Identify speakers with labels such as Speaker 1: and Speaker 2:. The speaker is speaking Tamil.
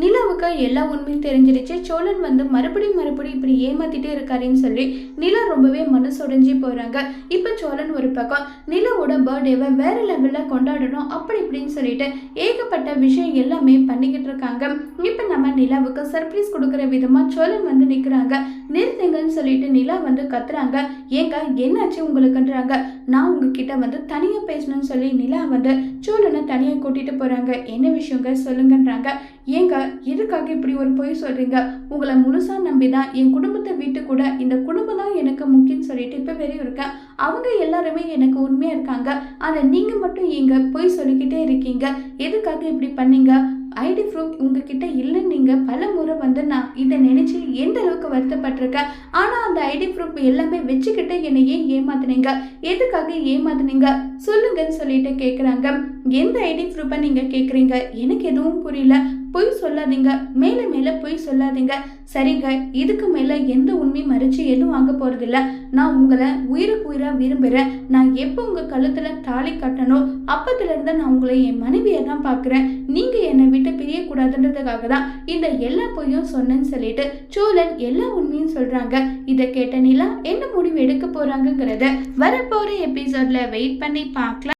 Speaker 1: நிலாவுக்கு எல்லா உண்மையும் தெரிஞ்சிருச்சு சோழன் வந்து மறுபடியும் மறுபடியும் இப்படி ஏமாத்திட்டே இருக்காருன்னு சொல்லி நிலா ரொம்பவே மனசுடைஞ்சு போறாங்க. இப்போ சோழன் ஒரு பக்கம் நிலாவோட பர்த்டேவை வேற லெவலில் கொண்டாடணும் அப்படி இப்படின்னு சொல்லிட்டு ஏகப்பட்ட விஷயம் எல்லாமே பண்ணிக்கிட்டு இருக்காங்க. இப்போ நம்ம நிலாவுக்கு சர்ப்ரைஸ் கொடுக்குற விதமா சோழன் வந்து நிற்கிறாங்க நிறுத்துங்கன்னு சொல்லிட்டு நிலா வந்து கத்துறாங்க. ஏங்க என்னாச்சு உங்களுக்குன்றாங்க. நான் உங்ககிட்ட வந்து தனியாக பேசணும்னு சொல்லி நிலா வந்து சோழனை தனியாக கூட்டிட்டு போறாங்க. என்ன விஷயங்க சொல்லுங்கன்றாங்க. ஏங்க எதுக்காக இப்படி ஒரு பொய் சொல்றீங்க? உங்களை முழுசா நம்பி தான் என் குடும்பத்தை விட்டு கூட இந்த குடும்பம் தான் எனக்கு முக்கியம்னு சொல்லிட்டு இப்போ வெறியும் இருக்கேன். அவங்க எல்லாருமே எனக்கு உண்மையாக இருக்காங்க. ஆனால் நீங்கள் மட்டும் எங்க பொய் சொல்லிக்கிட்டே இருக்கீங்க. எதுக்காக இப்படி பண்ணீங்க? ஐடி ப்ரூஃப் உங்ககிட்ட இல்லைன்னு நீங்கள் பல முறை வந்து நான் இதை நினச்சி எந்த அளவுக்கு வருத்தப்பட்டிருக்கேன் ஆனால் அந்த ஐடி ப்ரூஃப் எல்லாமே வச்சுக்கிட்டு என்னை ஏன் ஏமாத்துனீங்க? எதுக்காக ஏமாத்துனீங்க? சொல்லுங்கன்னு சொல்லிட்டு கேட்குறாங்க எந்த ஐடி ப்ரூஃபை நீங்கள் கேட்குறீங்க எனக்கு எதுவும் புரியல. பொய் சொல்லாதீங்க. மேலே மேலே பொய் சொல்லாதீங்க. சரிங்க இதுக்கு மேலே எந்த உண்மை மறைச்சு எதுவும் வாங்க போகிறதில்ல நான் உங்களை உயிருக்கு உயிராக விரும்புகிறேன் நான் எப்போ உங்கள் கழுத்தில் தாலி கட்டணும் அப்பத்துலேருந்து நான் உங்களை என் மனைவியை தான் பார்க்குறேன் நீங்கள் என்னை தெரியக்கூடாதுன்றதுக்காக தான் இந்த எல்லா பொய்யும் சொன்னேன்னு சொல்லிட்டு சோழன் எல்லா உண்மையும் சொல்கிறாங்க இதை கேட்ட நிலா என்ன முடிவு எடுக்க போகிறாங்கங்கிறத வரப்போகிற எபிசோடில் வெயிட் பண்ணி பார்க்கலாம்.